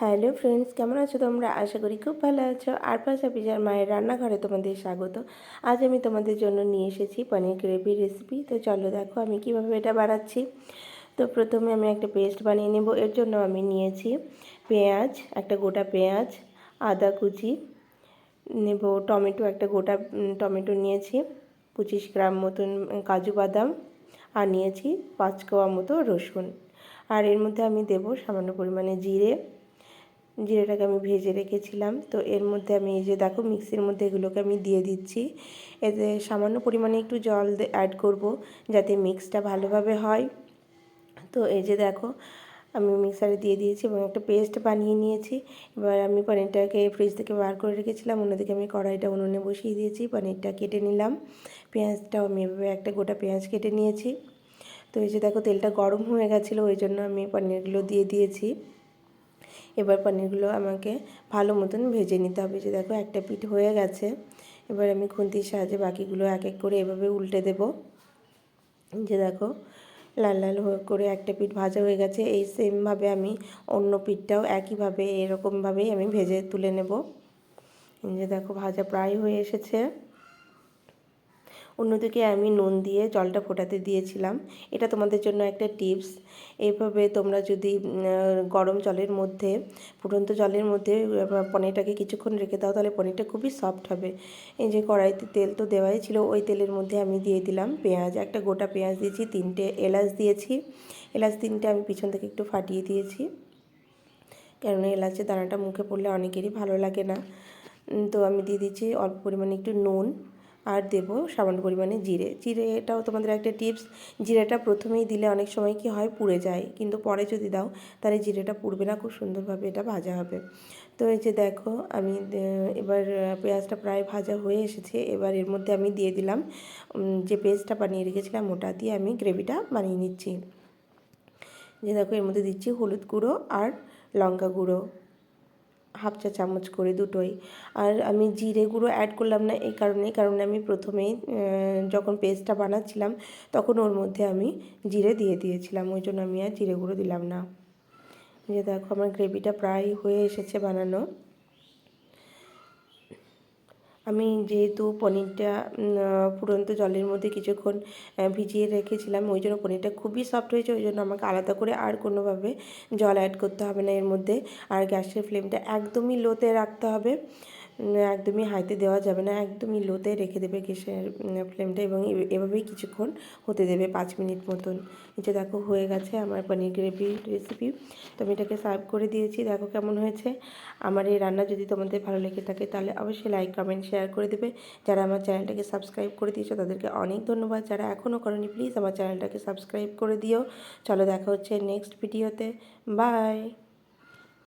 Hello friends, কেমন আছো তোমরা? আশা করি খুব ভালো আছো। আর পাশা পিজার মায়ের রান্নাঘরে তোমাদের স্বাগত। আজ আমি তোমাদের জন্য নিয়ে এসেছি পনির গ্রেভি রেসিপি। তো চলো দেখো আমি কীভাবে এটা বানাচ্ছি। তো প্রথমে আমি একটা পেস্ট বানিয়ে নেব। এর জন্য আমি নিয়েছি পেঁয়াজ, একটা গোটা পেঁয়াজ, আদা কুচি, নেব টমেটো, একটা গোটা টমেটো নিয়েছি, পঁচিশ গ্রাম মতন কাজু বাদাম, আর নিয়েছি পাঁচ কোয়া মতো রসুন। আর এর মধ্যে আমি দেব সামান্য পরিমাণে জিরে জিরেটাকে আমি ভেজে রেখেছিলাম। তো এর মধ্যে আমি এই যে দেখো মিক্সির মধ্যে এগুলোকে আমি দিয়ে দিচ্ছি। এতে সামান্য পরিমাণে একটু জল অ্যাড করব যাতে মিক্সটা ভালোভাবে হয়। তো এই যে দেখো, আমি মিক্সারে দিয়ে দিয়েছি এবং একটা পেস্ট বানিয়ে নিয়েছি। এবার আমি পনিরটাকে ফ্রিজ থেকে বার করে রেখেছিলাম, অন্যদিকে আমি কড়াইটা উনুনে বসিয়ে দিয়েছি, পনিরটা কেটে নিলাম। পেঁয়াজটাও আমি এভাবে একটা গোটা পেঁয়াজ কেটে নিয়েছি। তো এই যে দেখো তেলটা গরম হয়ে গেছিল, ওই জন্য আমি পনিরগুলো দিয়ে দিয়েছি। এবার পনিরগুলো আমাকে ভালো মতন ভেজে নিতে হবে। যে দেখো, একটা পিঠ হয়ে গেছে। এবার আমি খুন্তির সাহায্যে বাকিগুলো এক এক করে এভাবে উল্টে দেব। যে দেখো, লাল লাল করে একটা পিঠ ভাজা হয়ে গেছে। এই সেমভাবে আমি অন্য পিঠটাও একইভাবে এরকমভাবেই আমি ভেজে তুলে নেব। যে দেখো, ভাজা প্রায় হয়ে এসেছে। অন্যদিকে আমি নুন দিয়ে জলটা ফোটাতে দিয়েছিলাম। এটা তোমাদের জন্য একটা টিপস। এইভাবে তোমরা যদি গরম জলের মধ্যে, ফুটন্ত জলের মধ্যে পনিরটাকে কিছুক্ষণ রেখে দাও, তাহলে পনিরটা খুবই সফট হবে। এই যে কড়াইতে তেল তো দেওয়াই ছিল, ওই তেলের মধ্যে আমি দিয়ে দিলাম পেঁয়াজ। একটা গোটা পেঁয়াজ দিয়েছি, তিনটে এলাচ দিয়েছি। এলাচ তিনটে আমি পিছন থেকে একটু ফাটিয়ে দিয়েছি। কেননা এলাচের দানাটা মুখে পড়লে অনেকেরই ভালো লাগে না। তো আমি দিয়ে দিচ্ছি অল্প পরিমাণে একটু নুন। আর দেবো সামান্য পরিমাণে জিরে। জিরে এটাও তোমাদের একটা টিপস জিরেটা প্রথমেই দিলে অনেক সময় কি হয়, পুড়ে যায়। কিন্তু পরে যদি দাও, তাহলে জিরেটা পুড়বে না, খুব সুন্দরভাবে এটা ভাজা হবে। তো এই যে দেখো, আমি এবার পেঁয়াজটা প্রায় ভাজা হয়ে এসেছে। এবার এর মধ্যে আমি দিয়ে দিলাম যে পেস্টটা বানিয়ে রেখেছিলাম, ওটা দিয়ে আমি গ্রেভিটা বানিয়ে নিচ্ছি। যে দেখো, এর মধ্যে দিচ্ছি হলুদ গুঁড়ো আর লঙ্কা গুঁড়ো। হাফ চা চামচ করে দুটোই। আর আমি জিরে গুঁড়ো অ্যাড করলাম না এই কারণে কারণ আমি প্রথমেই যখন পেস্টটা বানাচ্ছিলাম, তখন ওর মধ্যে আমি জিরে দিয়ে দিয়েছিলাম। ওই জন্য আমি আর জিরে গুঁড়ো দিলাম না। যে দেখো, আমার গ্রেভিটা প্রায় হয়ে এসেছে বানানো। আমি যেহেতু পনিরটা ফুরন্ত জলের মধ্যে কিছুক্ষণ ভিজিয়ে রেখেছিলাম, ওই জন্য পনিরটা খুবই সফট হয়েছে, ওই জন্য আমাকে আলাদা করে আর কোনোভাবে জল অ্যাড করতে হবে না এর মধ্যে। আর গ্যাসের ফ্লেমটা একদমই লোতে রাখতে হবে। একদমই হাইতে দেওয়া যাবে না একদমই লোতে রেখে দেবে গ্যাসের ফ্লেমটা এবং এভাবেই কিছুক্ষণ হতে দেবে পাঁচ মিনিট মতন। নিচে দেখো হয়ে গেছে আমার পনির গ্রেভি রেসিপি তো আমি এটাকে সার্ভ করে দিয়েছি, দেখো কেমন হয়েছে। আমার এই রান্না যদি তোমাদের ভালো লেগে থাকে তাহলে অবশ্যই লাইক কমেন্ট শেয়ার করে দেবে। যারা আমার চ্যানেলটাকে সাবস্ক্রাইব করে দিয়েছ তাদেরকে অনেক ধন্যবাদ। যারা এখনও করেনি প্লিজ আমার চ্যানেলটাকে সাবস্ক্রাইব করে দিও। চলো দেখা হচ্ছে নেক্সট ভিডিওতে বাই